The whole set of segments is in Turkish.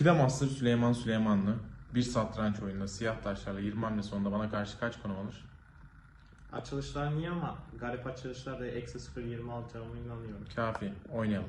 Filamaslı Süleyman Süleymanlı bir satranç oyununda siyah taşlarla 20 hamle sonunda bana karşı kaç konum alır? Açılışlar niye ama garip açılışlarda eksi 0.20 alacağıma inanıyorum. Kafi. Oynayalım.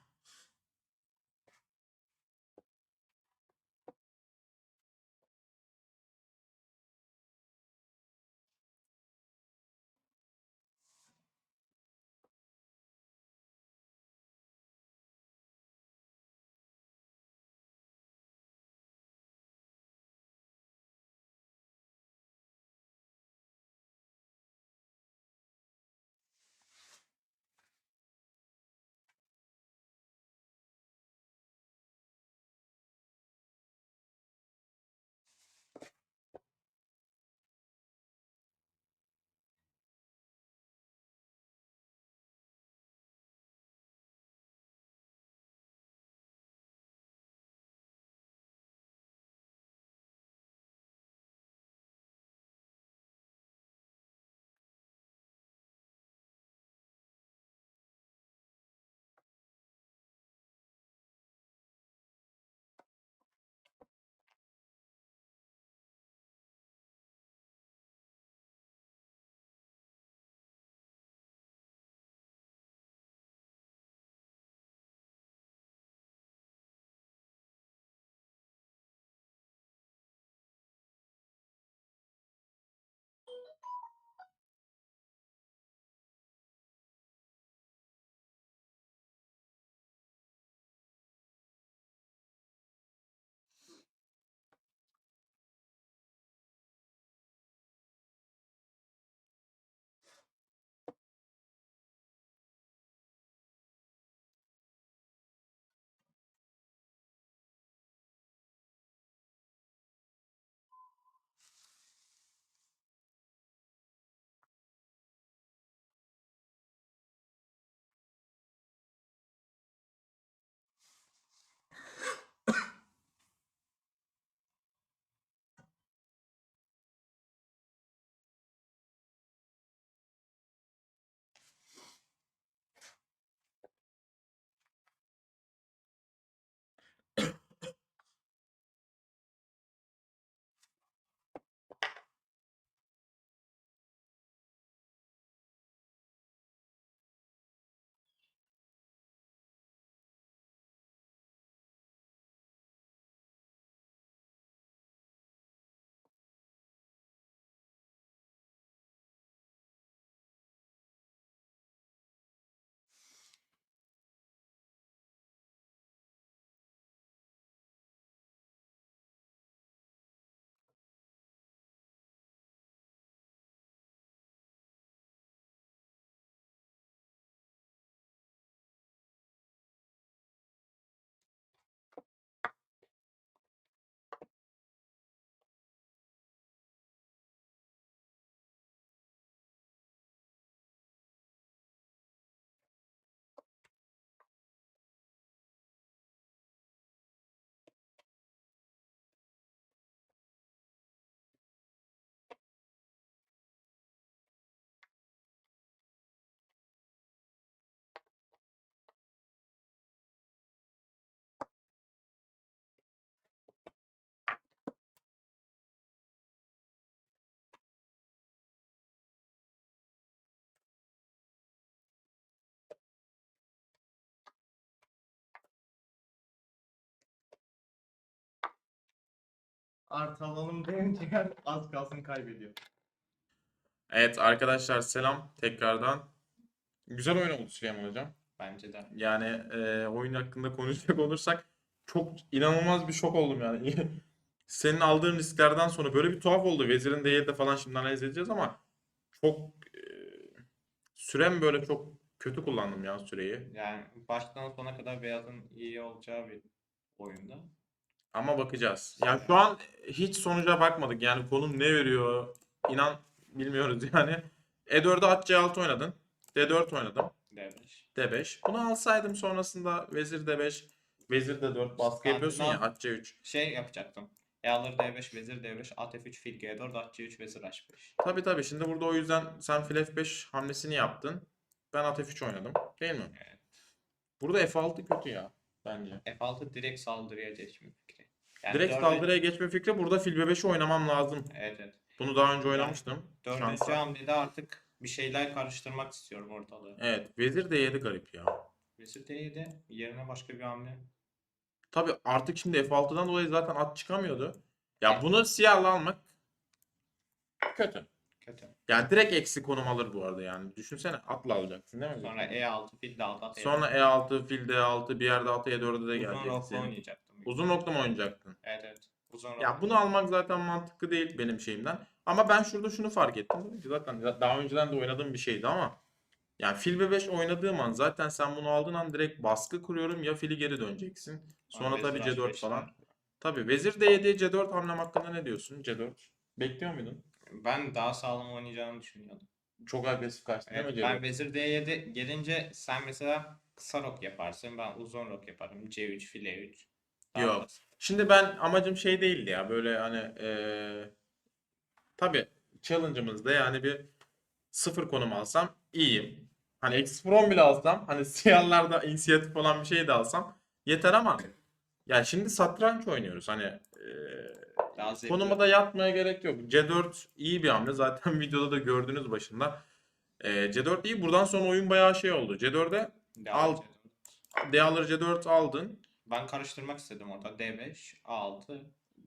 Artı alalım deyince az kalsın kaybediyor. Evet arkadaşlar selam tekrardan. Güzel oyun oldu Süleyman Hocam. Bence de. Yani e, oyun hakkında konuşacak olursak çok inanılmaz bir şok oldum yani. Senin aldığın risklerden sonra böyle bir tuhaf oldu. Vezir'in D7'de falan şimdi analiz edeceğiz ama çok e, sürem böyle çok kötü kullandım ya süreyi. Yani baştan sona kadar beyazın iyi olacağı bir oyunda. Ama bakacağız. Yani şu an hiç sonuca bakmadık. Yani konum ne veriyor inan bilmiyoruz yani. E4'e at C6 oynadın. D4 oynadım. D5. D5. Bunu alsaydım sonrasında vezir D5, vezir D4 baskı yapıyorsun ya at C3. Şey yapacaktım. E alır D5, vezir D5, at F3, fil G4, at C3, vezir H5. Tabii tabii. Şimdi burada o yüzden sen fil F5 hamlesini yaptın. Ben at F3 oynadım. Değil mi? Evet. Burada F6 kötü ya bence. F6 direkt saldırıya geçme fikri. Yani Direkt dörde- saldırıya geçme fikri burada fil B5'i oynamam lazım. Evet evet. Bunu daha önce oynamıştım. Dördüncü Şansa. hamlede artık bir şeyler karıştırmak istiyorum ortalığı. Evet. Vezir D7 garip ya. Vezir D7 yerine başka bir hamle. Tabii artık şimdi F6'dan dolayı zaten at çıkamıyordu. Ya bunu siyahla almak kötü. Kötü. Yani direkt eksi konum alır bu arada yani. Düşünsene atla alacaksın değil mi? Sonra E6, fil de aldı, E4. Sonra E6, fil D6, bir yerde at E4'e de Uzun geleceksin. oynayacaktım. Uzun nokta mı oynayacaktın? Evet evet. Uzun Ya bunu almak zaten mantıklı değil benim şeyimden. Ama ben şurada şunu fark ettim. Dedim ki Zaten daha önceden de oynadığım bir şeydi ama yani fil B5 oynadığım an zaten sen bunu aldığın an direkt baskı kuruyorum ya fili geri döneceksin. Sonra vezir tabii H5 C4 falan. Tabii vezir D7 C4 hamlem hakkında ne diyorsun? C4. Bekliyor muydun? Ben daha sağlam oynayacağını düşünüyordum. Çok agresif kaçtı değil Evet, mi ben C4? vezir D7 gelince sen mesela kısa rok yaparsın. Ben uzun rok yaparım. C3, fil E3. Daha Yok. Şimdi ben amacım şey değildi ya böyle hani eee tabii challenge'ımızda yani bir sıfır konum alsam iyiyim. Hani eksi 10 bile alsam hani siyahlarda inisiyatif olan bir şey de alsam yeter ama ya şimdi satranç oynuyoruz hani eee Daha zevkli. konuma da yatmaya gerek yok. C4 iyi bir hamle zaten videoda da gördünüz başında. Eee, C4 iyi buradan sonra oyun bayağı şey oldu. C4'e Devam al. D alır C4 aldın. Ben karıştırmak istedim orada. D5, A6.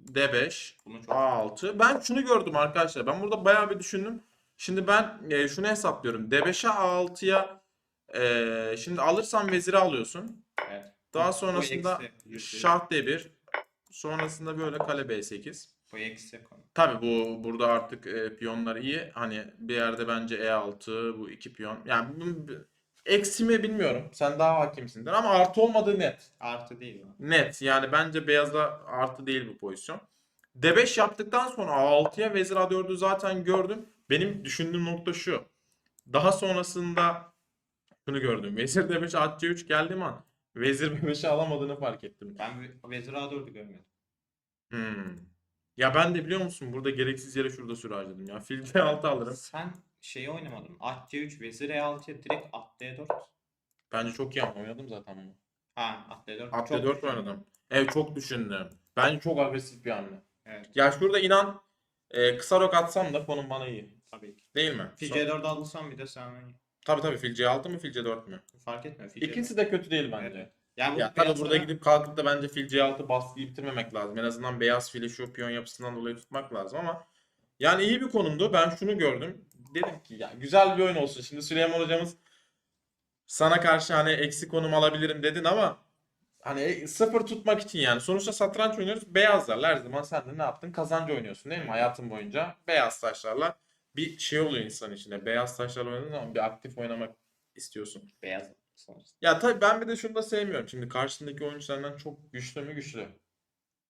D5 Bunu çok A6. Ben şunu gördüm arkadaşlar. Ben burada bayağı bir düşündüm. Şimdi ben e, şunu hesaplıyorum. D5'e A6'ya e, şimdi alırsan veziri alıyorsun. evet. Daha Bu sonrasında eksi, yüzde- şah D1. Sonrasında böyle kale B8. Bu eksi konu. Tabii bu burada artık e, piyonlar iyi. Hani bir yerde bence E6 bu iki piyon. Yani bu- bu- eksi mi bilmiyorum. Sen daha hakimsindir ama artı olmadığı net. Artı değil mi? Net. Yani bence beyaza artı değil bu pozisyon. D5 yaptıktan sonra A6'ya vezir A4'ü zaten gördüm. Benim düşündüğüm nokta şu. Daha sonrasında şunu gördüm. Vezir D5 at C3 geldiğim an vezir B5'i alamadığını fark ettim. Ben ve- vezir A4'ü görmedim. Hmm. Ya ben de biliyor musun burada gereksiz yere şurada süre harcadım ya. Fil C6 alırım. Sen şeyi oynamadın. At C3, vezir E6'ya direkt at D4. Bence çok iyi ama oynadım zaten bunu. Ha at D4. At Çok D4 düşündüm. oynadım. Evet çok düşündüm. Bence çok agresif bir hamle. Evet Ya şurada inan e, kısa rok atsam da konum bana iyi. tabii ki. Değil mi? Fil Son- C4 alırsan bir de sen hani Tabii tabii fil C6 mı fil C4 mü? fark etmiyor. Fil İkisi de kötü değil bence. Evet. Yani bu Ya tabii beyazlara- burada gidip kalkıp da bence fil C6 baskıyı bitirmemek lazım. En azından beyaz fili şu piyon yapısından dolayı tutmak lazım ama yani iyi bir konumdu. Ben şunu gördüm. Dedim ki ya güzel bir oyun olsun. Şimdi Süleyman hocamız sana karşı hani eksi konum alabilirim dedin ama hani e, sıfır tutmak için yani. Sonuçta satranç oynuyoruz. Beyazlarla her zaman sen de ne yaptın? Kazancı oynuyorsun değil mi? Hayatın boyunca beyaz taşlarla bir şey oluyor insan içinde. Beyaz taşlarla oynadığın zaman bir aktif oynamak istiyorsun. beyaz sonuçta. Ya tabii ben bir de şunu da sevmiyorum. Şimdi karşındaki oyuncu senden çok güçlü mü güçlü.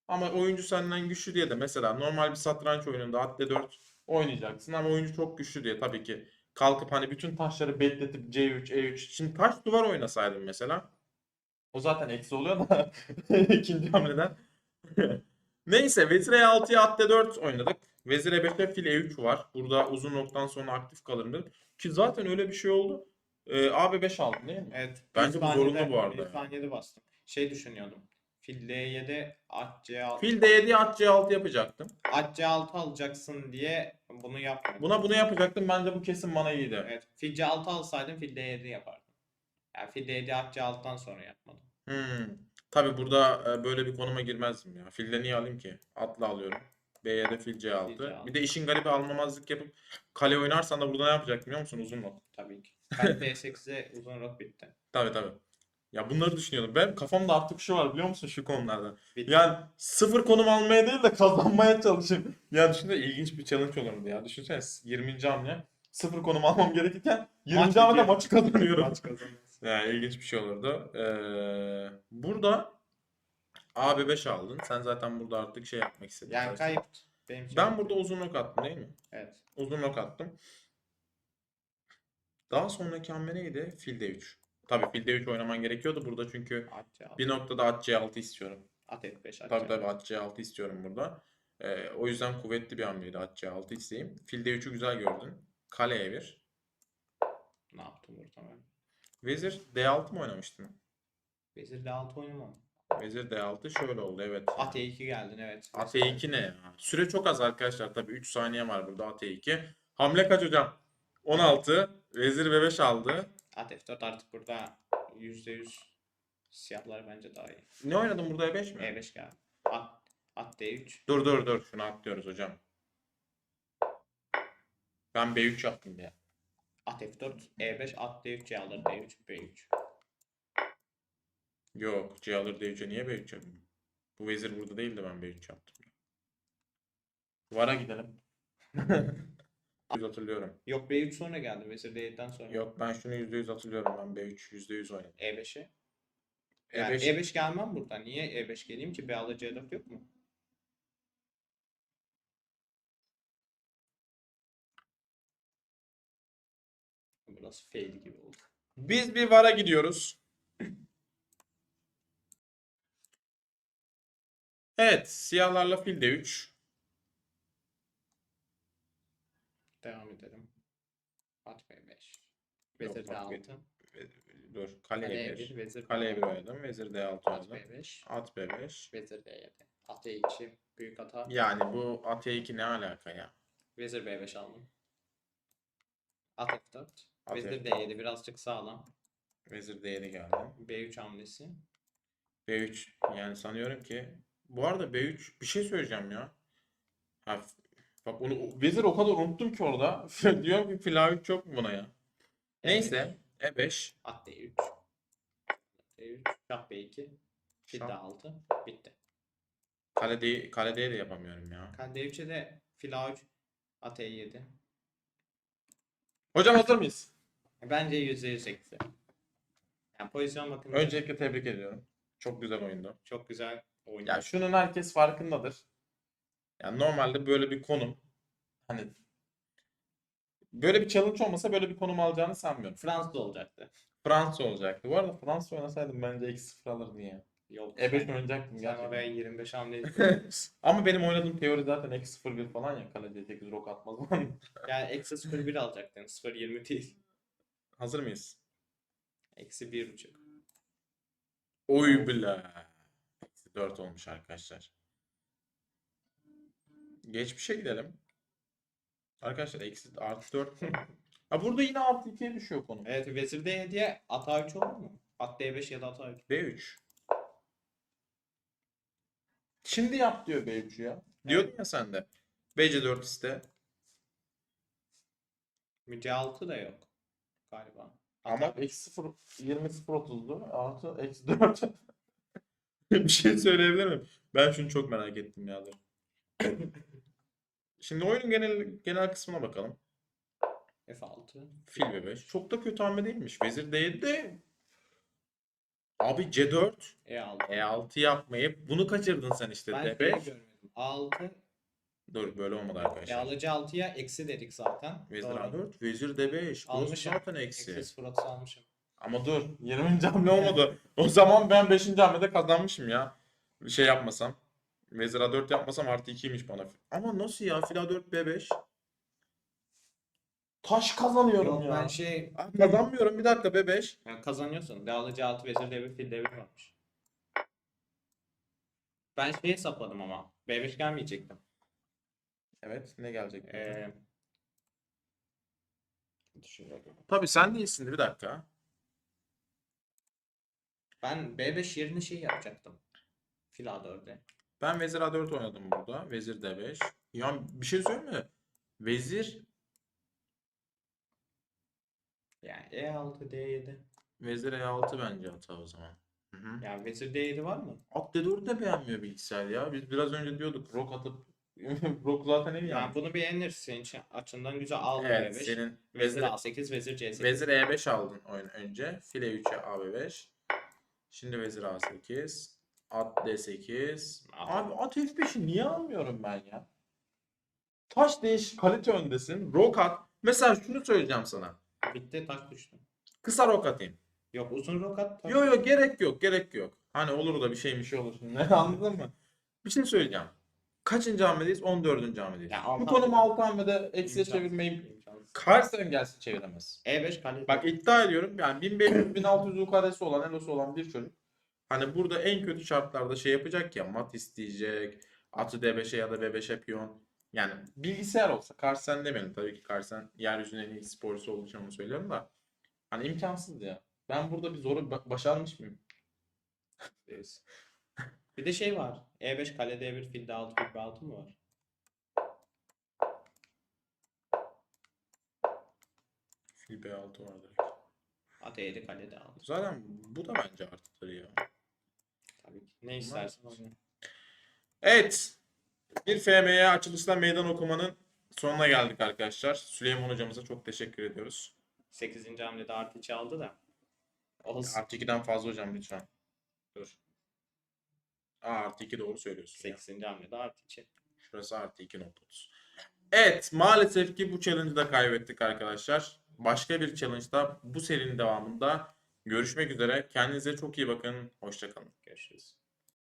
Ama oyuncu senden güçlü diye de mesela normal bir satranç oyununda at D4 oynayacaksın ama oyuncu çok güçlü diye tabii ki kalkıp hani bütün taşları bekletip C3, E3 şimdi taş duvar oynasaydın mesela o zaten eksi oluyor da ikinci hamleden. Neyse vezir E6'ya at D4 oynadık. Vezir E5'e fil E3 var. Burada uzun noktadan sonra aktif kalırım dedim. Ki zaten öyle bir şey oldu. Ee, AB5 aldın değil mi? Evet. Bence bu zorunlu bu arada Bir saniyede bastım. Şey düşünüyordum. Fil D7, at C6. Fil D7'ye at C6 yapacaktım. At C6 alacaksın diye bunu yapmadım. Buna bunu yapacaktım. Bence bu kesin bana iyiydi. Evet. Fil C6 alsaydım fil D7 yapardım. Yani fil D7 at C6'dan sonra yapmadım. Hmm. Tabii burada e, böyle bir konuma girmezdim ya. Filde niye alayım ki? Atla alıyorum. B'ye de fil C6. Fil C6. Bir de işin garibi almamazlık yapıp kale oynarsan da burada ne yapacak biliyor musun? Uzun nok. Tabii ki. Ben D8'e uzun rok bitti. Tabii tabii. Ya bunları düşünüyordum. Ben kafamda artık şu var biliyor musun şu konularda. Yani sıfır konum almaya değil de kazanmaya çalışayım. Ya düşünsene ilginç bir challenge olurdu ya. Düşünsene 20. hamle sıfır konum almam gerekirken 20. Maç hamle bitiyor. maçı kazanıyorum. Maç kazanırız. Yani ilginç bir şey olurdu. Ee, burada AB5 aldın. Sen zaten burada artık şey yapmak istedin. Yani Karşı- kayıp. Benim için. Ben burada uzun ok attım değil mi? Evet. Uzun ok attım. Daha sonraki hamle neydi? Fil D3. Tabii fil D3 oynaman gerekiyordu burada çünkü At C6. bir noktada at C6 istiyorum. At F5. At Tabii C6. tabii at C6 istiyorum burada. Ee, o yüzden kuvvetli bir hamleydi at C6 isteyeyim. Fil D3'ü güzel gördün. Kale E1. Ne yaptım burada ben? Vezir D6 mı oynamıştın? Vezir D6 oynamam. Vezir D6 şöyle oldu evet. At E2 geldin evet. At E2 ne ya? Süre çok az arkadaşlar. Tabii 3 saniye var burada at E2. Hamle kaç hocam? 16. Vezir B5 aldı. At F4 artık burada %100 siyahlar bence daha iyi. Ne oynadın burada E5 mi? E5 geldi. At, at D3. Dur dur dur. Şunu atlıyoruz hocam. Ben B3 yaptım ya. At F4, E5, at D3, C alır D3, B3. Yok. C alır D3'e niye B3 yaptım? Bu vezir burada değil de ben B3 yaptım. Vara gidelim. hatırlıyorum. Yok B3 sonra geldi. Vezir D7'den sonra. Yok ben şunu %100 hatırlıyorum. Ben B3 %100 oynadım. E5'e. Yani E5 E5 gelmem burada. Niye E5 geleyim ki? B alır C4 yok mu? Burası fail gibi oldu. Biz bir vara gidiyoruz. Evet, siyahlarla fil D3. Devam edelim. At B5. Yok, Vezir bak, D6. Dur, kale Kale E1. E1, vezir Kale E1 D6. oynadım, vezir D6 At oynadım. B5. At B5. Vezir D7. At E2. Büyük hata. Yani bu at E2 ne alaka ya? Vezir B5 aldım. At F4. At Vezir F4. D7 birazcık sağlam. Vezir D7 geldi. B3 hamlesi. B3 yani sanıyorum ki bu arada B3 bir şey söyleyeceğim ya. Ha, f- bak onu vezir o kadar unuttum ki orada. Diyorum ki fil A3 yok mu buna ya? Neyse E5 At D3. D3. Şah B2. Fil Şah. D6. Bitti. kale D, kale D de yapamıyorum ya. Kan D3'e de fil A3. At E7. Hocam hazır mıyız? Bence %100 eksi. Yani pozisyon bakımından Öncelikle tebrik ediyorum. Çok güzel oyundu. çok güzel oyun. Ya şunun herkes farkındadır. Yani normalde böyle bir konum hani böyle bir challenge olmasa böyle bir konum alacağını sanmıyorum. Fransız olacaktı. Fransa olacaktı. Bu arada Fransa oynasaydım bence eksi sıfır alırdı ya. Yok. E5 sen- oynayacaktım Sen gerçekten. oraya 25 hamle Ama benim oynadığım teori zaten eksi 0-1 falan ya. Kaleciye 8 rok atmaz. Yani eksi 0,1 alacaktın. 0,20 değil. Hazır mıyız? Eksi 1,5. Oy bile. Eksi 4 olmuş arkadaşlar. Geçmişe gidelim. Arkadaşlar eksi artı 4. ha burada yine artı 2'ye düşüyor konu. Evet vezir D7'ye at A3 olur mu? At D5 ya da at A3. B3. Şimdi yap diyor B3 ya. Diyordun ya sen de. BC4 iste. C6 da yok. Galiba. Ama A5. eksi 0, 20 0 30'du. Artı eksi 4. bir şey söyleyebilir miyim? Ben şunu çok merak ettim ya. Şimdi oyunun genel genel kısmına bakalım. F6. Fil B5. Çok da kötü hamle değilmiş. Vezir D7 Abi C4 E6. E6 yapmayıp bunu kaçırdın sen işte Ben şeyi D5. görmedim. A6. Dur böyle olmadı E arkadaşlar. alıcı 6'ya eksi dedik zaten. Vezir Doğru. A4, Vezir D5. Burası Almışım. zaten Eksi eksi. 0 almışım. Ama dur 20. hamle olmadı. O zaman ben 5. hamlede kazanmışım ya. Bir şey yapmasam. Vezir A4 yapmasam artı 2'ymiş bana. Ama nasıl ya? Fil A4 B5. Taş kazanıyorum Yok ya. ben şey Ah, Kazanmıyorum bir dakika B5. yani kazanıyorsun. D alıcı 6 vezir D1 fil D1 varmış. Ben şey hesapladım ama. B5 gelmeyecektim. Evet ne gelecek? Ee, düşünüyorum. Tabii sen değilsin bir dakika. Ben B5 yerine şey yapacaktım. Fil A4'e. Ben vezir A4 oynadım burada. Vezir D5. Ya bir şey söyleyeyim mi? Vezir Yani E6, D7. vezir E6 bence hata o zaman. Hı hı. Yani vezir D7 var mı? At D4'ü de beğenmiyor bilgisayar ya. Biz biraz önce diyorduk rok atıp rok zaten en iyi. Yani bunu beğenir. Senin için açından güzel aldı Evet, B5. senin Vezir vezir A8, vezir C8. vezir E5 aldın oyun önce. File 3'e AB5. Şimdi vezir A8. At D8. At. Abi at F5'i niye almıyorum ben ya? Taş değiş kalite öndesin. Rok at. Mesela şunu söyleyeceğim sana. Bitti taş düştü. Kısa rok atayım. Yok uzun rokat. taş- Yo yo gerek yok gerek yok. Hani olur da bir şey bir şey olur şimdi anladın mı? Bir şey söyleyeceğim. Kaçıncı hamledeyiz? 14. hamledeyiz. Ya Bu hamle- 6 hamlede eksiye çevirmeyi. Karsen gelse çeviremez. E5 kale. Bak iddia ediyorum yani 1500-1600 UK'desi olan elosu olan bir çocuk hani burada en kötü şartlarda şey yapacak ya mat isteyecek atı D5'e ya da B5'e piyon yani bilgisayar olsa Karsen demeyelim tabii ki Karsen yeryüzünün en iyi sporcusu olduğu için onu söylüyorum da hani imkansız ya. Ben burada bir zoru ba- başarmış mıyım? Bir de şey var. E5 kale D1 fil D6 fil B6 mı var? Fil B6 vardır. At E7 kale D6. Zaten bu da bence artıdır ya. Tabii ki. Ne istersen oyna. Evet. Bir FM'ye açılışta meydan okumanın sonuna geldik arkadaşlar. Süleyman hocamıza çok teşekkür ediyoruz. 8. hamlede artı 2 aldı da. Olsun. Artı 2'den fazla hocam lütfen. Dur. Aa, artı 2 doğru söylüyorsun. ya. 8. hamlede artı 2. Şurası artı 2.30. Evet maalesef ki bu challenge'ı da kaybettik arkadaşlar. Başka bir challenge'da bu serinin devamında görüşmek üzere. Kendinize çok iyi bakın. Hoşçakalın. Görüşürüz.